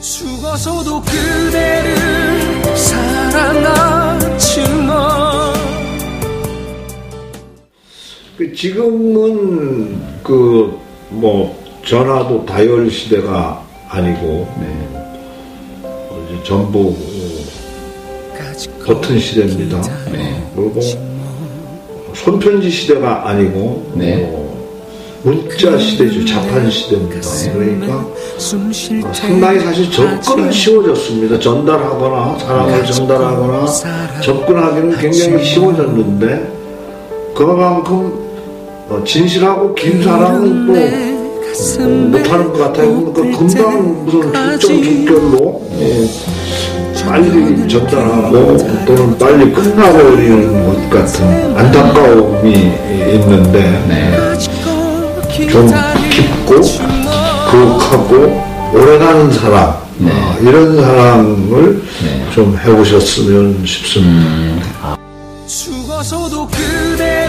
죽어서도 그대를 사랑하지만 그 지금은 그 뭐 전화도 다이얼 시대가 아니고 어, 이제 전부 어, 버튼 시대입니다. 그리고 손편지 시대가 아니고 네. 어, 문자 시대죠. 자판 시대입니다. 그러니까 어, 상당히 사실 접근은 쉬워졌습니다. 전달하거나 사람을 전달하거나 접근하기는 굉장히 쉬워졌는데 그만큼 어, 진실하고 긴 사람은 또 어, 못하는 것 같아요. 그 금방 무슨 특정 중결로 예, 빨리 전달하고 또는 빨리 끝나버리는 것 같은 안타까움이 있는데 좀 깊고 거룩하고 오래가는 사람 어, 이런 사람을 좀 해보셨으면 싶습니다. 죽어서도 그대